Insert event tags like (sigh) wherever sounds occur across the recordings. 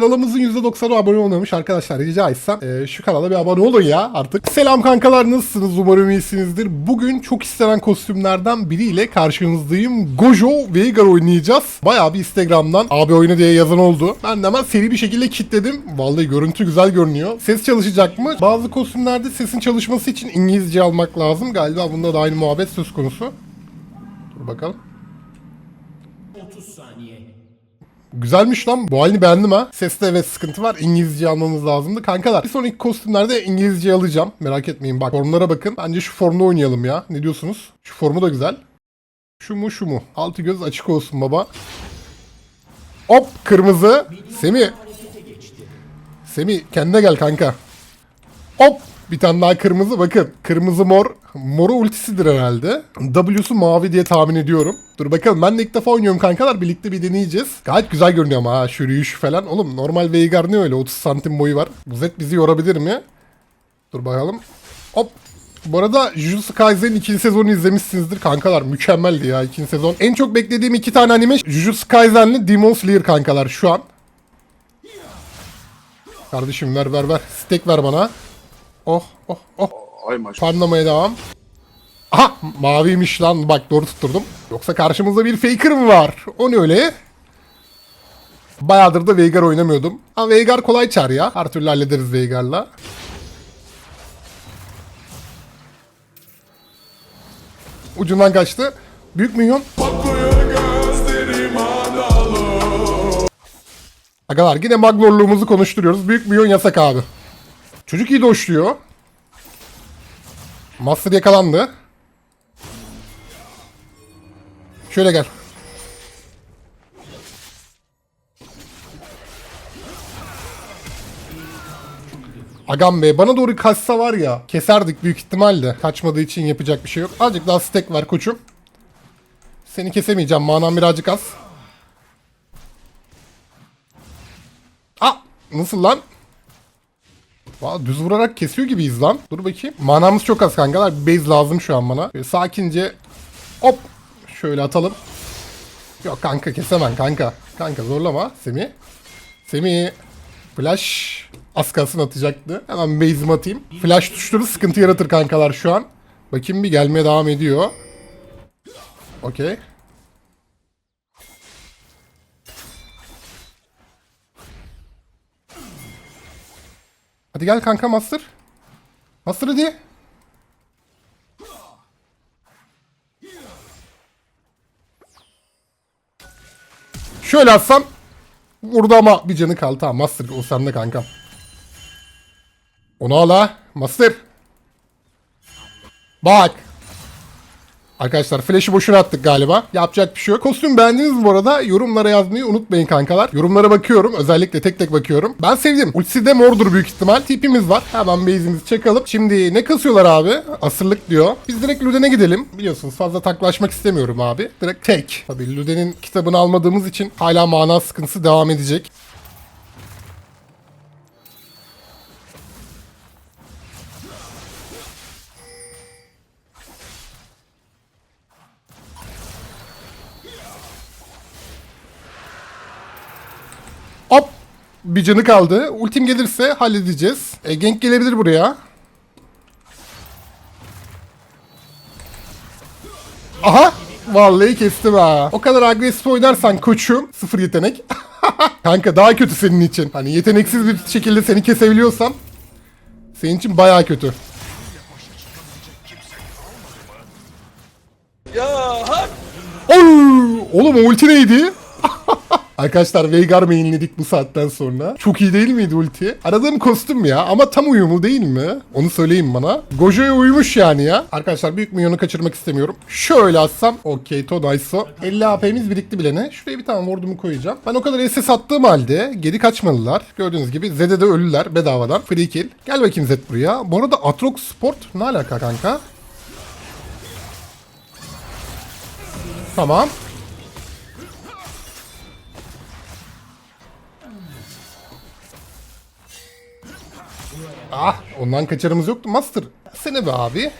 kanalımızın %90'ı abone olmamış arkadaşlar rica etsem e, şu kanala bir abone olun ya artık. Selam kankalar nasılsınız umarım iyisinizdir. Bugün çok istenen kostümlerden biriyle karşınızdayım. Gojo Veigar oynayacağız. Bayağı bir Instagram'dan abi oyna diye yazan oldu. Ben de hemen seri bir şekilde kitledim. Vallahi görüntü güzel görünüyor. Ses çalışacak mı? Bazı kostümlerde sesin çalışması için İngilizce almak lazım. Galiba bunda da aynı muhabbet söz konusu. Dur bakalım. 30 saniye. Güzelmiş lan. Bu halini beğendim ha. Seste evet sıkıntı var. İngilizce almamız lazımdı. Kankalar bir sonraki kostümlerde İngilizce alacağım. Merak etmeyin bak formlara bakın. Bence şu formda oynayalım ya. Ne diyorsunuz? Şu formu da güzel. Şu mu şu mu? Altı göz açık olsun baba. Hop kırmızı. Semi. Semi kendine gel kanka. Hop bir tane daha kırmızı bakın. Kırmızı mor. Moru ultisidir herhalde. W'su mavi diye tahmin ediyorum. Dur bakalım ben de ilk defa oynuyorum kankalar. Birlikte bir deneyeceğiz. Gayet güzel görünüyor ama ha şu falan. Oğlum normal Veigar ne öyle 30 santim boyu var. Bu Z bizi yorabilir mi? Dur bakalım. Hop. Bu arada Jujutsu Kaisen'in ikinci sezonu izlemişsinizdir kankalar. Mükemmeldi ya ikinci sezon. En çok beklediğim iki tane anime Jujutsu Kaisen'li Demon Slayer kankalar şu an. Kardeşim ver ver ver. Steak ver bana. Oh oh oh. Ay maşallah. Parlamaya devam. Aha maviymiş lan bak doğru tutturdum. Yoksa karşımızda bir faker mı var? O ne öyle? Bayağıdır da Veigar oynamıyordum. Ha Veigar kolay çar ya. Her türlü hallederiz Veigar'la. Ucundan kaçtı. Büyük minyon. Agalar yine maglorluğumuzu konuşturuyoruz. Büyük milyon yasak abi. Çocuk iyi doşluyor. Master yakalandı. Şöyle gel. Agam be bana doğru kaçsa var ya keserdik büyük ihtimalle. Kaçmadığı için yapacak bir şey yok. Azıcık daha stack var koçum. Seni kesemeyeceğim manam birazcık az. Aa nasıl lan? Valla düz vurarak kesiyor gibiyiz lan. Dur bakayım. Manamız çok az kankalar. Base lazım şu an bana. Böyle sakince hop şöyle atalım. Yok kanka kesemem kanka. Kanka zorlama Semi. Semi. Flash. Az kalsın atacaktı. Hemen base'imi atayım. Flash tuşları sıkıntı yaratır kankalar şu an. Bakayım bir gelmeye devam ediyor. Okey. Hadi gel kanka Master. Master hadi. Şöyle atsam vurdu ama bir canı kaldı. Tamam Master o sende kankam. Onu al ha. Master. Bak. Arkadaşlar flash'ı boşuna attık galiba. Yapacak bir şey yok. Kostüm beğendiniz mi bu arada? Yorumlara yazmayı unutmayın kankalar. Yorumlara bakıyorum. Özellikle tek tek bakıyorum. Ben sevdim. Ultisi de mordur büyük ihtimal. Tipimiz var. Hemen base'imizi çakalım. Şimdi ne kasıyorlar abi? Asırlık diyor. Biz direkt Luden'e gidelim. Biliyorsunuz fazla taklaşmak istemiyorum abi. Direkt tek. Tabii Luden'in kitabını almadığımız için hala mana sıkıntısı devam edecek. Hop. Bir canı kaldı. Ultim gelirse halledeceğiz. E, gank gelebilir buraya. Aha. Vallahi kestim ha. O kadar agresif oynarsan koçum. Sıfır yetenek. (laughs) Kanka daha kötü senin için. Hani yeteneksiz bir şekilde seni kesebiliyorsam. Senin için baya kötü. Oy! Oğlum o ulti neydi? (laughs) Arkadaşlar Veigar mainledik bu saatten sonra. Çok iyi değil miydi ulti? Aradığım kostüm ya ama tam uyumlu değil mi? Onu söyleyin bana. Gojo'ya uymuş yani ya. Arkadaşlar büyük milyonu kaçırmak istemiyorum. Şöyle atsam. Okey to nice o. 50 AP'miz birikti bilene. Şuraya bir tane wardumu koyacağım. Ben o kadar SS attığım halde geri kaçmalılar. Gördüğünüz gibi Zed'e de ölüler bedavadan. Free kill. Gel bakayım Zed buraya. Bu arada Atrox Sport ne alaka kanka? Tamam. Ah ondan kaçarımız yoktu Master. Sene be abi.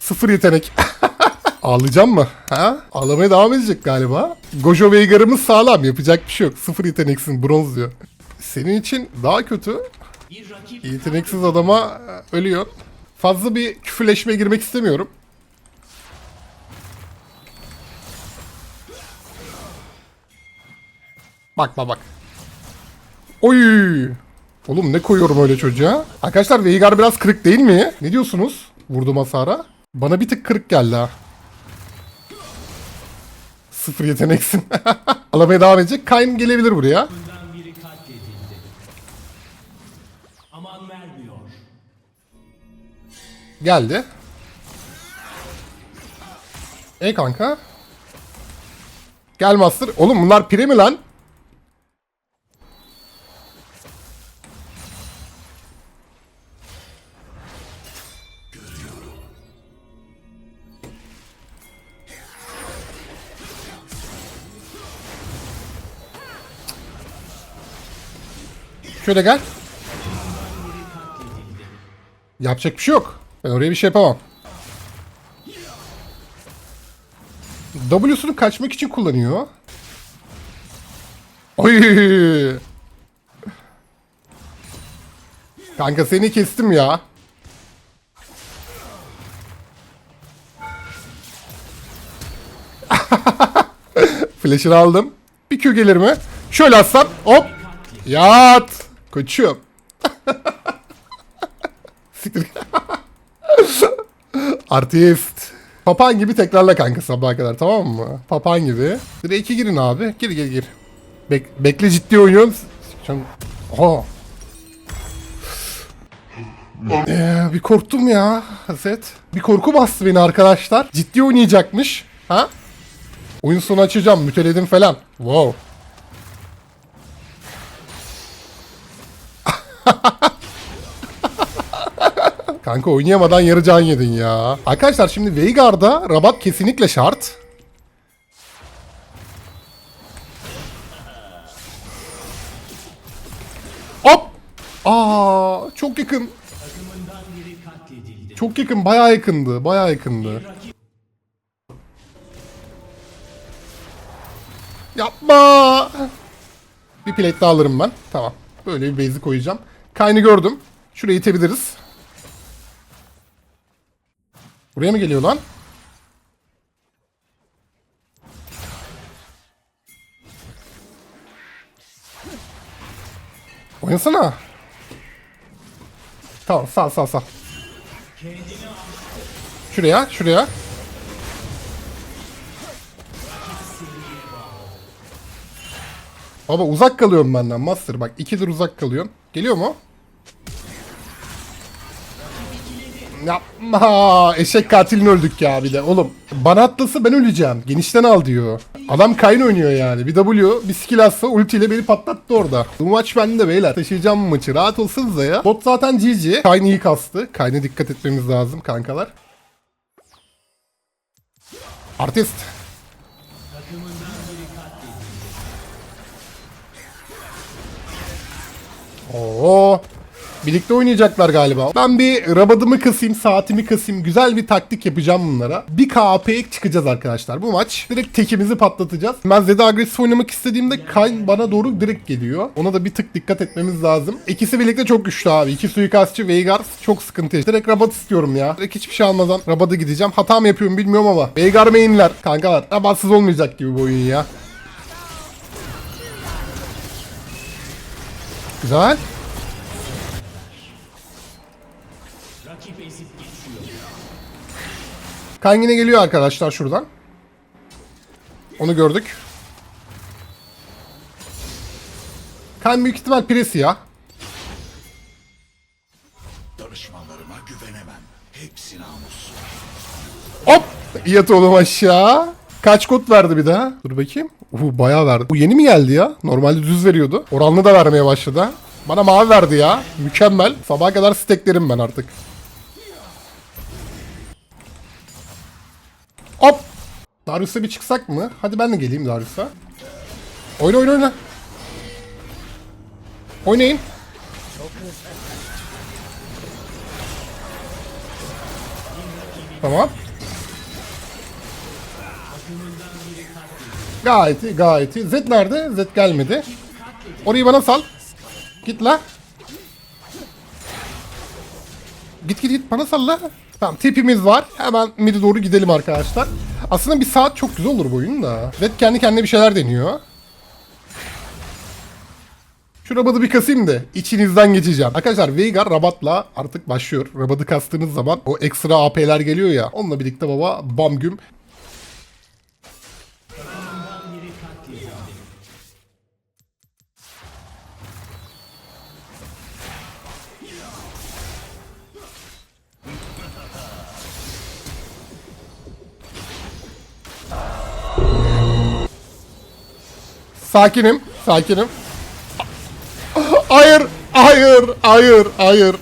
Sıfır yetenek. (laughs) Ağlayacağım mı? Ha? Ağlamaya devam edecek galiba. Gojo Veigar'ımız sağlam. Yapacak bir şey yok. Sıfır yeteneksin. Bronz diyor. Senin için daha kötü. Yeteneksiz adama e, ölüyor. Fazla bir küfürleşmeye girmek istemiyorum. Bak bak bak. Oy! Oğlum ne koyuyorum öyle çocuğa? Arkadaşlar Veigar biraz kırık değil mi? Ne diyorsunuz? Vurdum hasara. Bana bir tık kırık geldi ha. Sıfır yeteneksin. (laughs) Alamaya devam edecek. Kayn gelebilir buraya. Geldi. E kanka. Gel Master. Oğlum bunlar pire mi lan? Şöyle gel. Yapacak bir şey yok. Ben oraya bir şey yapamam. W'sunu kaçmak için kullanıyor. Oy! Kanka seni kestim ya. (laughs) Flash'ını aldım. Bir Q gelir mi? Şöyle atsam. Hop. Yat. Koçum. Siktir. Artist. Papağan gibi tekrarla kanka sabaha kadar tamam mı? Papağan gibi. Direkt iki girin abi. Gir gir gir. Bek bekle ciddi oynuyorum. Şu an- Oha. Ee, bir korktum ya Haset. Bir korku bastı beni arkadaşlar. Ciddi oynayacakmış. Ha? Oyun sonu açacağım. Müteledim falan. Wow. (laughs) Kanka oynayamadan yarı can yedin ya. Arkadaşlar şimdi Veigar'da rabat kesinlikle şart. Hop! Aa, çok yakın. Çok yakın, bayağı yakındı, bayağı yakındı. Yapma! Bir plate daha alırım ben. Tamam. Böyle bir base'i koyacağım. Kaynı gördüm. Şuraya itebiliriz. Buraya mı geliyor lan? Oynasana. Tamam sağ sağ sağ. Şuraya şuraya. Baba uzak kalıyorum benden Master bak ikidir uzak kalıyorum. Geliyor mu? Yapma eşek katilini öldük ya bir de oğlum. Bana atlasa ben öleceğim. Genişten al diyor. Adam Kayn oynuyor yani. Bir W bir skill atsa ultiyle beni patlattı orada. Bu maç bende beyler. Taşıyacağım maçı. Rahat olsanız ya. Bot zaten GG. Kayn iyi kastı. Kayn'a dikkat etmemiz lazım kankalar. Artist. Oo. Birlikte oynayacaklar galiba. Ben bir rabadımı kasayım, saatimi kasayım. Güzel bir taktik yapacağım bunlara. Bir KP'ye çıkacağız arkadaşlar. Bu maç direkt tekimizi patlatacağız. Ben Zed'e agresif oynamak istediğimde Kayn bana doğru direkt geliyor. Ona da bir tık dikkat etmemiz lazım. İkisi birlikte çok güçlü abi. İki suikastçı Veigar çok sıkıntı. Direkt rabat istiyorum ya. Direkt hiçbir şey almadan rabada gideceğim. Hata mı yapıyorum bilmiyorum ama. Veigar mainler kankalar. Rabatsız olmayacak gibi bu oyun ya. Güzel. Kan yine geliyor arkadaşlar şuradan. Onu gördük. Kan büyük ihtimal piresi ya. Danışmanlarıma güvenemem. Hepsi namussuz. Hop! Yat oğlum aşağı. Kaç kod verdi bir daha? Dur bakayım. Uhu bayağı verdi. Bu yeni mi geldi ya? Normalde düz veriyordu. Oranlı da vermeye başladı. Bana mavi verdi ya. Mükemmel. Sabaha kadar steklerim ben artık. Hop! Darius'a bir çıksak mı? Hadi ben de geleyim Darius'a. Oyna oyna oyna. Oynayın. Tamam. Gayet iyi gayet iyi. Zed nerede? Zed gelmedi. Orayı bana sal. Git la. Git git git bana sal la. Tamam tipimiz var. Hemen mid'e doğru gidelim arkadaşlar. Aslında bir saat çok güzel olur bu oyun da. Zed kendi kendine bir şeyler deniyor. Şu Rabad'ı bir kasayım da içinizden geçeceğim. Arkadaşlar Veigar Rabat'la artık başlıyor. Rabad'ı kastığınız zaman o ekstra AP'ler geliyor ya. Onunla birlikte baba bam güm. Sakinim, sakinim. Hayır, hayır, hayır, hayır.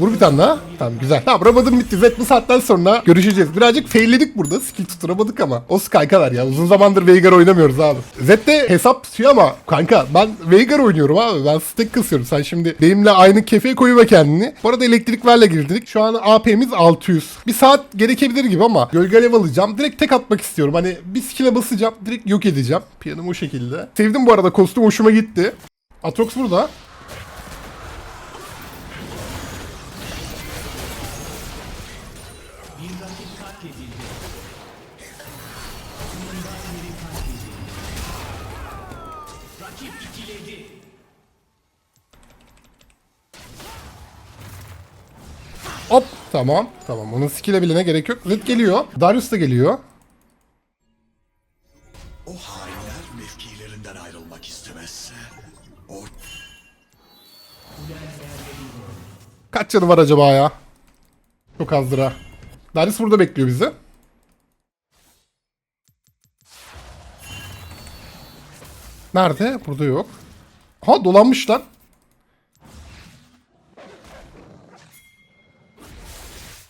Vur bir tane daha. Tamam güzel. Tamam Rabad'ın bitti. Zed bu saatten sonra görüşeceğiz. Birazcık failledik burada. Skill tutturamadık ama. O kankalar ya. Uzun zamandır Veigar oynamıyoruz abi. Zed de hesap tutuyor ama kanka ben Veigar oynuyorum abi. Ben stack kasıyorum. Sen şimdi benimle aynı kefeye koyma kendini. Bu arada elektrik verle girdik. Şu an AP'miz 600. Bir saat gerekebilir gibi ama gölge alev alacağım. Direkt tek atmak istiyorum. Hani bir skill'e basacağım. Direkt yok edeceğim. Piyanım o şekilde. Sevdim bu arada. Kostüm hoşuma gitti. Atrox burada. Takımından biri. Rakip ikiledi. Hop tamam. Tamam onun skill'e bilene gerek yok. Zed geliyor. Darius da geliyor. O hainler mevkilerinden ayrılmak istemezse o Kaç canı var acaba ya? Çok azdır ha. Darius burada bekliyor bizi. Nerede? Burada yok. Ha dolanmış lan.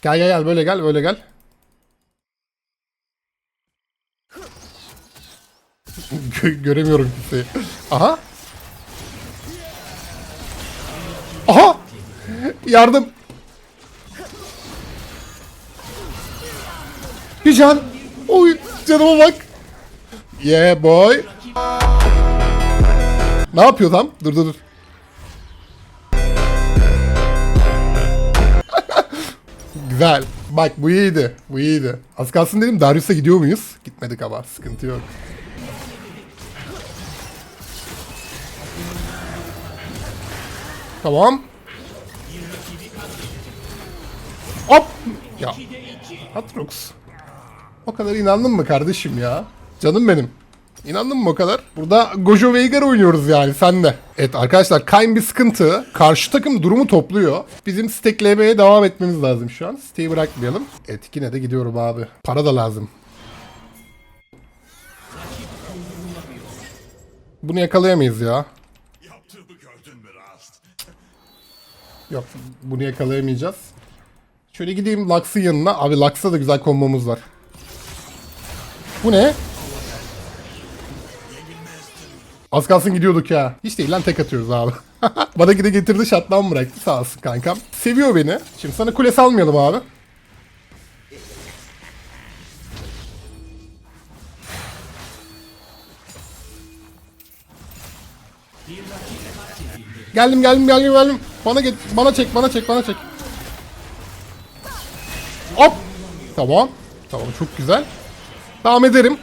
Gel gel gel böyle gel böyle gel. (laughs) Gö- göremiyorum kimseyi. Aha. Aha. Yardım. Bir can. Oy canıma bak. Yeah boy. Ne yapıyor tam? Dur dur dur. (laughs) Güzel. Bak bu iyiydi. Bu iyiydi. Az kalsın dedim Darius'a gidiyor muyuz? Gitmedik ama sıkıntı yok. Tamam. Hop. Ya. Atrox. O kadar inandın mı kardeşim ya? Canım benim. İnandın mı o kadar? Burada Gojo Veigar oynuyoruz yani sen de. Evet arkadaşlar Kayn bir sıkıntı. Karşı takım durumu topluyor. Bizim steklemeye devam etmemiz lazım şu an. Steyi bırakmayalım. Evet yine de gidiyorum abi. Para da lazım. Bunu yakalayamayız ya. Yok bunu yakalayamayacağız. Şöyle gideyim Lux'ın yanına. Abi Lux'ta da güzel kombomuz var. Bu ne? Az kalsın gidiyorduk ya. Hiç değil lan tek atıyoruz abi. (laughs) Bana gide getirdi şatlan bıraktı sağ olsun kankam. Seviyor beni. Şimdi sana kule salmayalım abi. Geldim geldim geldim geldim. Bana get bana çek bana çek bana çek. Hop. Tamam. Tamam çok güzel. Devam ederim.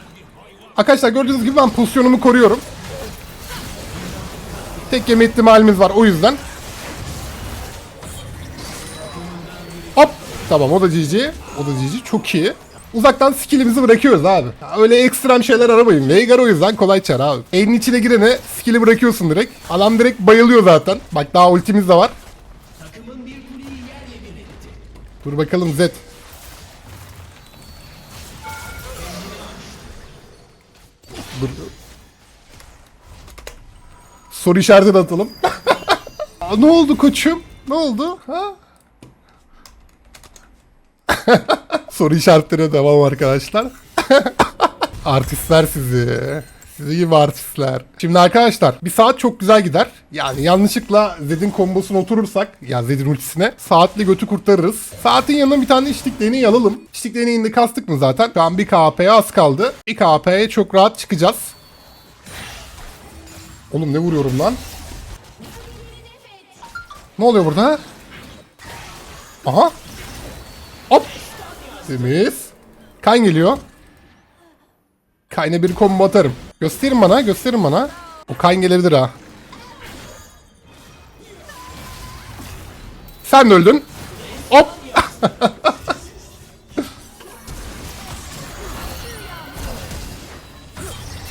Arkadaşlar gördüğünüz gibi ben pozisyonumu koruyorum. Tek yeme ihtimalimiz var o yüzden. Hop. Tamam o da GG. O da GG çok iyi. Uzaktan skillimizi bırakıyoruz abi. Öyle ekstrem şeyler aramayın. Veigar o yüzden kolay çar abi. Elin içine girene skill'i bırakıyorsun direkt. Adam direkt bayılıyor zaten. Bak daha ultimiz de var. Dur bakalım Zed. Soru işareti de atalım. (laughs) Ne oldu koçum? Ne oldu? Ha? (laughs) Soru işaretlerine devam arkadaşlar. (laughs) Artistler sizi. Sizi gibi artistler. Şimdi arkadaşlar bir saat çok güzel gider. Yani yanlışlıkla Zed'in kombosuna oturursak ya Zed'in ultisine saatle götü kurtarırız. Saatin yanına bir tane içlik deneyi alalım. İçlik deneyinde kastık mı zaten? Şu an bir KP'ye az kaldı. Bir KP'ye çok rahat çıkacağız. Oğlum ne vuruyorum lan? Ne oluyor burada? Aha. Hop. Temiz. Kayn geliyor. Kayn'a bir combo atarım. Gösterin bana, gösterin bana. O Kayn gelebilir ha. Sen de öldün. Hop.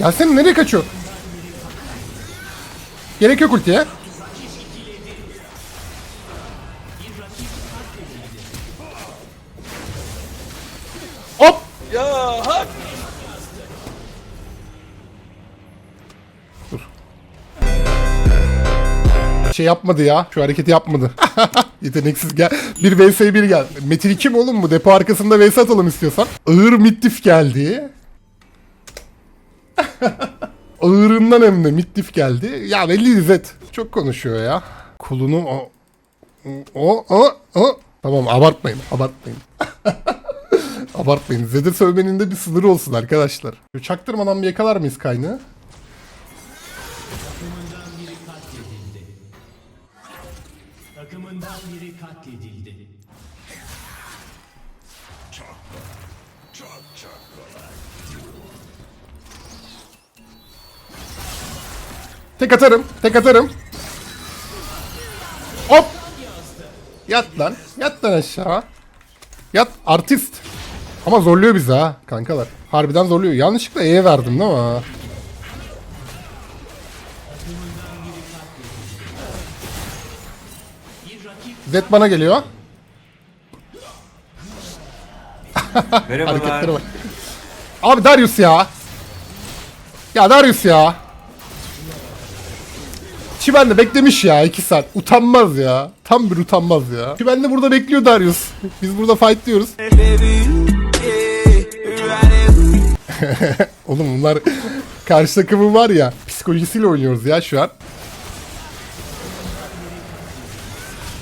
(laughs) sen nereye kaçıyor? Gerek yok ultiye. Hop. Ya hak. şey yapmadı ya. Şu hareketi yapmadı. (laughs) Yeteneksiz gel. Bir vs 1 gel. Metin 2 mi oğlum bu? Depo arkasında vs atalım istiyorsan. Ağır mittif geldi. (laughs) Ağırından hem de mittif geldi. Ya belli Zed. Çok konuşuyor ya. Kulunu o... O, o, o. Tamam abartmayın, abartmayın. (laughs) abartmayın. Zed'e sövmenin de bir sınırı olsun arkadaşlar. Çaktırmadan bir yakalar mıyız kaynağı? Tek atarım. Tek atarım. Hop. Yat lan. Yat lan aşağı. Yat artist. Ama zorluyor bizi ha kankalar. Harbiden zorluyor. Yanlışlıkla E'ye verdim değil mi? Zed bana geliyor. Hareketlere bak. Abi Darius ya. Ya Darius ya. Çimen de beklemiş ya 2 saat. Utanmaz ya. Tam bir utanmaz ya. Çimen de burada bekliyor Darius. Biz burada fight diyoruz. (laughs) Oğlum bunlar karşı takımın var ya psikolojisiyle oynuyoruz ya şu an.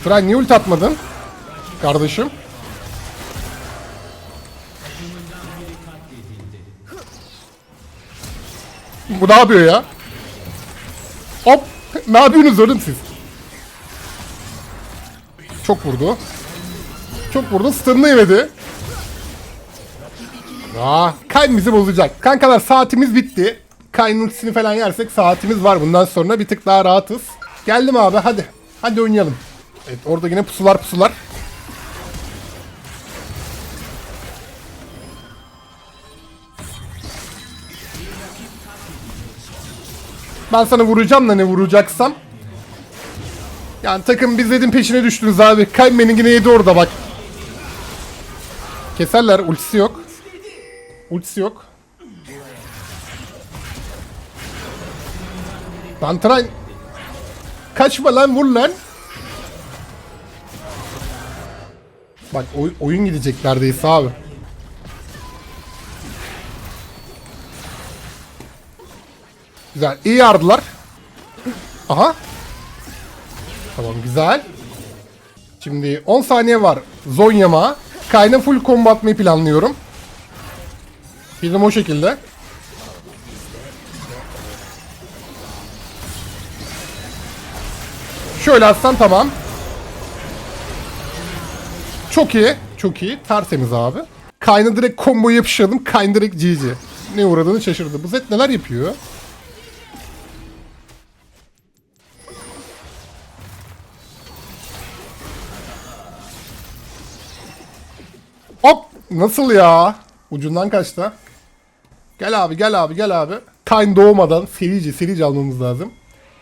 Fren niye ult atmadın? Kardeşim. Bu ne yapıyor ya? Hop! Ne yapıyorsunuz oğlum siz? Çok vurdu. Çok vurdu. Stun'ını yemedi. Aa, Kayn bizi bozacak. Kankalar saatimiz bitti. Kayn'ın ultisini falan yersek saatimiz var. Bundan sonra bir tık daha rahatız. Geldim abi hadi. Hadi oynayalım. Evet orada yine pusular pusular. Ben sana vuracağım da ne vuracaksam. Yani takım biz dedim peşine düştünüz abi. Kaymen'in yine yedi orada bak. Keserler ultisi yok. Ultisi yok. Dantray. Kaçma lan vur lan. Bak oy- oyun gidecek neredeyse abi. Güzel. iyi yardılar. Aha. Tamam güzel. Şimdi 10 saniye var. Zonya'ma. Kayna full combo atmayı planlıyorum. Film o şekilde. Şöyle atsan tamam. Çok iyi. Çok iyi. Tertemiz abi. Kayna direkt combo yapışalım. Kayn direkt GG. Ne uğradığını şaşırdı. Bu Zed neler yapıyor? Nasıl ya? Ucundan kaçtı. Gel abi gel abi gel abi. Kayn doğmadan serici serici almamız lazım.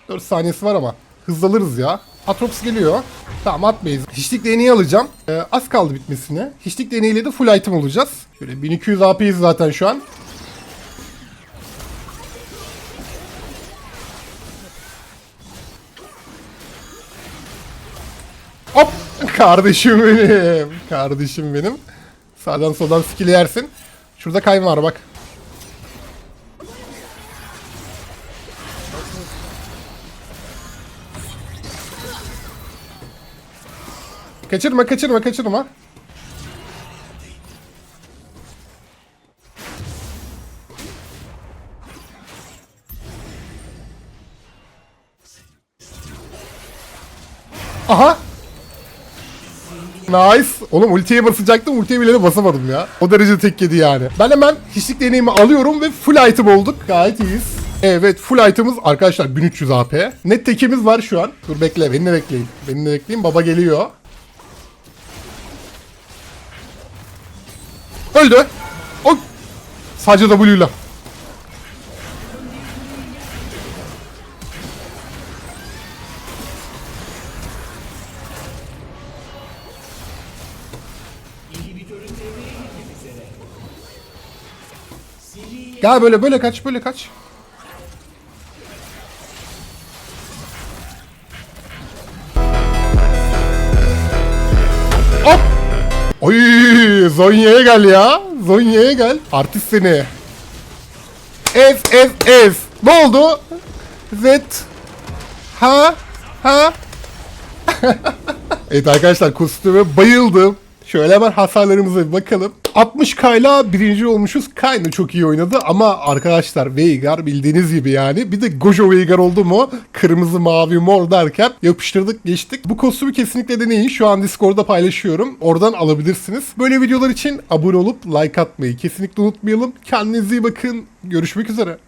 4 saniyesi var ama hızlanırız ya. Atrox geliyor. Tamam atmayız. Hiçlik deneyi alacağım. Ee, az kaldı bitmesine. Hiçlik deneyiyle de full item olacağız. Şöyle 1200 AP'yiz zaten şu an. Hop! Kardeşim benim. Kardeşim benim. Sağdan soldan skill yersin. Şurada kayın var bak. Kaçırma kaçırma kaçırma. Aha! Nice. Oğlum ultiye basacaktım. Ultiye bile de basamadım ya. O derece tek yedi yani. Ben hemen hiçlik deneyimi alıyorum ve full item olduk. Gayet iyiyiz. Evet full item'ımız arkadaşlar 1300 AP. Net tekimiz var şu an. Dur bekle beni de bekleyin. Beni de bekleyin. Baba geliyor. Öldü. O sadece W Gel böyle böyle kaç böyle kaç. Hop. Oy Zonya'ya gel ya. Zonya'ya gel. Artist seni. Ez ez ez. Ne oldu? Z. Ha? Ha? (laughs) evet arkadaşlar kostüme bayıldım. Şöyle hemen hasarlarımıza bir bakalım. 60k ile birinci olmuşuz. Kaynı çok iyi oynadı ama arkadaşlar Veigar bildiğiniz gibi yani. Bir de Gojo Veigar oldu mu kırmızı mavi mor derken yapıştırdık geçtik. Bu kostümü kesinlikle deneyin. Şu an Discord'da paylaşıyorum. Oradan alabilirsiniz. Böyle videolar için abone olup like atmayı kesinlikle unutmayalım. Kendinize iyi bakın. Görüşmek üzere.